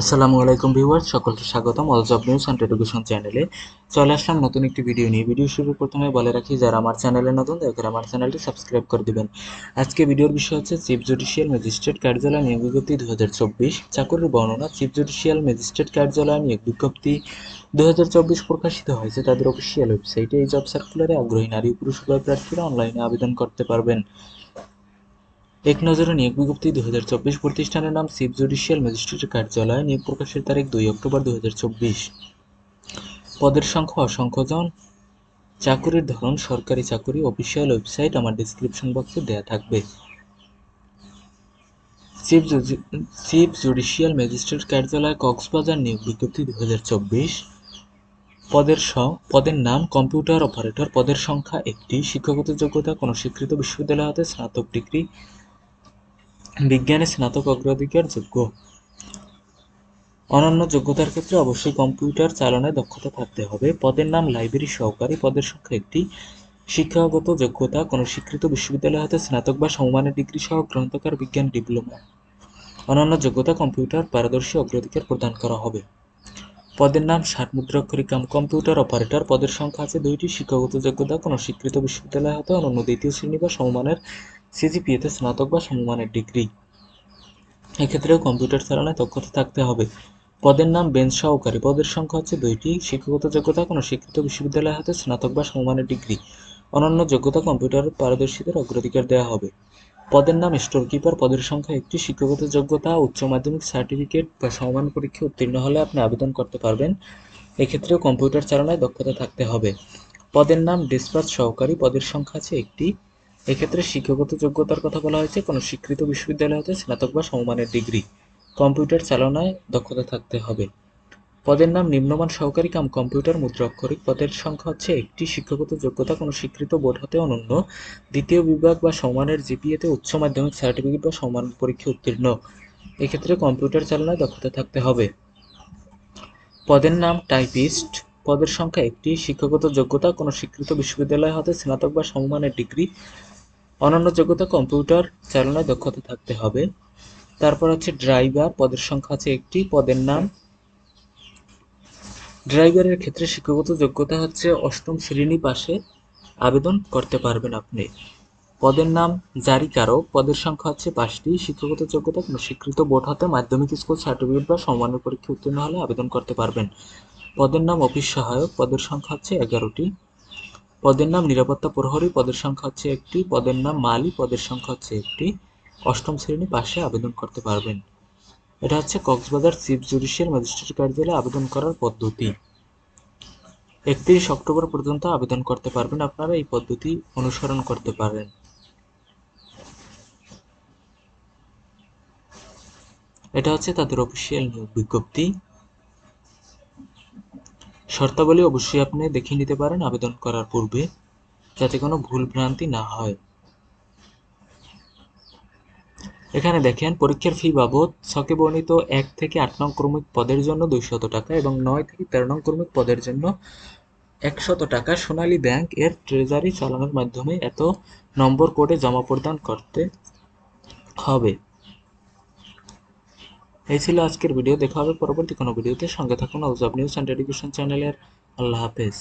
আসসালামু আলাইকুম ভিউয়ার্স, সকলকে স্বাগতম all job news and education চ্যানেলে চলে আসলাম নতুন একটি ভিডিও নিয়ে। ভিডিও শুরু প্রথমে বলে রাখি, যারা আমার চ্যানেলে নতুন, দয়া আমার চ্যানেলটি সাবস্ক্রাইব করে দিবেন। আজকে ভিডিওর বিষয় হচ্ছে চিফ জুডিশিয়াল ম্যাজিস্ট্রেট কার্যালয় নিয়োগ বিজ্ঞপ্তি দু হাজার চব্বিশ। চাকরির বর্ণনা চিফ জুডিশিয়াল ম্যাজিস্ট্রেট কার্যালয় নিয়োগ বিজ্ঞপ্তি দু হাজার চব্বিশ প্রকাশিত হয়েছে। তাদের অফিসিয়াল ওয়েবসাইটে এই জব সার্কুলারে আগ্রহী নারী পুরুষ উভয় প্রার্থীরা অনলাইনে আবেদন করতে পারবেন। এক নজরে নিয়োগ বিজ্ঞপ্তি দু হাজার চব্বিশ প্রতিষ্ঠানের নাম চিফ জুডিশিয়াল ম্যাজিস্ট্রেটের কার্যালয় নিয়োগ প্রকাশের তারিখ দুই অক্টোবর দু হাজার চব্বিশ। পদের সংখ্যা অসংখ্য জন। চাকুরির ধরন সরকারি চাকুরি, অফিসিয়াল ওয়েবসাইট আমার ডিসক্রিপশন বক্সে দেওয়া থাকবে। চিফ চিফ জুডিশিয়াল ম্যাজিস্ট্রেট কার্যালয় কক্সবাজার নিয়োগ বিজ্ঞপ্তি দু হাজার চব্বিশ। পদের পদের নাম কম্পিউটার অপারেটর। পদের সংখ্যা একটি। শিক্ষাগত যোগ্যতা, কোনো স্বীকৃত বিশ্ববিদ্যালয় হতে স্নাতক ডিগ্রি। বিজ্ঞানে, স্নাতক অগ্রাধিকার যোগ্য। অনন্য যোগ্যতার ক্ষেত্রে অবশ্যই কম্পিউটার চালনায় দক্ষতা থাকতে হবে। পদের নাম লাইব্রেরি সহকারী। পদের সংখ্যা একটি। শিক্ষাগত যোগ্যতা, কোনো স্বীকৃত বিশ্ববিদ্যালয় হতে স্নাতক বা সমমানের ডিগ্রি সহ গ্রন্থকার বিজ্ঞান ডিপ্লোমা। অনন্য যোগ্যতা, কম্পিউটার পারদর্শী অগ্রাধিকার প্রদান করা হবে। পদের নাম ষাট মুদ্রাক্ষরী কাম কম্পিউটার অপারেটর। পদের সংখ্যা আছে দুইটি। শিক্ষাগত যোগ্যতা, কোনো স্বীকৃত বিশ্ববিদ্যালয় হতে অনন্য দ্বিতীয় শ্রেণি বা সমমানের সিজিপিএতে স্নাতক বা সমমানের ডিগ্রি। এক্ষেত্রেও কম্পিউটার চালনায় দক্ষতা থাকতে হবে। পদের নাম বেঞ্চ সহকারী পদের সংখ্যা হচ্ছে দুইটি। শিক্ষাগত যোগ্যতা, কোনো স্বীকৃত বিশ্ববিদ্যালয় হতে স্নাতক বা সমমানের ডিগ্রি। অনন্য যোগ্যতা কম্পিউটার পারদর্শীদের অগ্রাধিকার দেওয়া হবে। পদের নাম স্টোর কিপার পদের সংখ্যা একটি। শিক্ষাগত যোগ্যতা, উচ্চ মাধ্যমিক সার্টিফিকেট বা সমান পরীক্ষা উত্তীর্ণ হলে আপনি আবেদন করতে পারবেন। এক্ষেত্রেও কম্পিউটার চালনায় দক্ষতা থাকতে হবে। পদের নাম ডিসপাচ সহকারী। পদের সংখ্যা আছে একটি। এক্ষেত্রে শিক্ষাগত যোগ্যতার কথা বলা হয়েছে। কোনো স্বীকৃত বিশ্ববিদ্যালয় হতে স্নাতক বা সমমানের ডিগ্রি। কম্পিউটার চালনায় দক্ষতা থাকতে হবে। পদের নাম নিম্নমান সহকারী কাম কম্পিউটার মুদ্রাক্ষরিক পদের সংখ্যা হচ্ছে একটি। শিক্ষাগত যোগ্যতা কোনো স্বীকৃত বোর্ড হতে অনন্য। দ্বিতীয় বিভাগ বা সমানের জিপিএতে উচ্চ মাধ্যমিক সার্টিফিকেট বা সমান পরীক্ষা উত্তীর্ণ। এক্ষেত্রে কম্পিউটার চালনায় দক্ষতা থাকতে হবে। পদের নাম টাইপিস্ট। পদের সংখ্যা একটি। শিক্ষাগত যোগ্যতা কোনো স্বীকৃত বিশ্ববিদ্যালয় হতে স্নাতক বা সমমানের ডিগ্রি। অনন্য যোগ্যতা কম্পিউটার চালনায় দক্ষতা থাকতে হবে। তারপর হচ্ছে ড্রাইভার, পদের সংখ্যা আছে একটি, পদের নাম। ড্রাইভারের ক্ষেত্রে শিক্ষাগত যোগ্যতা হচ্ছে অষ্টম শ্রেণি পাশে আবেদন করতে পারবেন আপনি। পদের নাম জারি জারিকারক, পদের সংখ্যা হচ্ছে পাঁচটি। শিক্ষাগত যোগ্যতা কোনো স্বীকৃত বোর্ড হতে মাধ্যমিক স্কুল সার্টিফিকেট বা সমমানের পরীক্ষা উত্তীর্ণ হলে আবেদন করতে পারবেন। পদের নাম অফিস সহায়ক, পদের সংখ্যা হচ্ছে এগারোটি। পদের নাম নিরাপত্তা প্রহরী, পদের সংখ্যা হচ্ছে একটি, পদের নাম মালি, পদের সংখ্যা হচ্ছে একটি। অষ্টম শ্রেণি পাশে আবেদন করতে পারবেন। এটা হচ্ছে কক্সবাজার চিফ জুডিশিয়াল ম্যাজিস্ট্রেট কার্যালয়ে আবেদন করার পদ্ধতি। একত্রিশ অক্টোবর পর্যন্ত আবেদন করতে পারবেন আপনারা, এই পদ্ধতি অনুসরণ করতে পারেন। এটা হচ্ছে তাদের অফিসিয়াল বিজ্ঞপ্তি। শর্তাবলী অবশ্যই আপনি দেখে নিতে পারেন, আবেদন করার পূর্বে যাতে কোনো ভুল ভ্রান্তি না হয়। এখানে দেখেন, পরীক্ষার ফি বাবদ ছকে বর্ণিত এক থেকে আট নং ক্রমিক পদের জন্য দুইশত টাকা এবং নয় থেকে তেরো নং ক্রমিক পদের জন্য একশত টাকা সোনালী ব্যাংক এর ট্রেজারি চালানোর মাধ্যমে এত নম্বর কোডে জমা প্রদান করতে হবে। এই ছিল আজকের ভিডিও। দেখা হবে পরবর্তী কোনো ভিডিওতে। সঙ্গে থাকুন আউজ নিউজ অ্যান্ড এডুকেশন চ্যানেলের। আল্লাহ হাফেজ।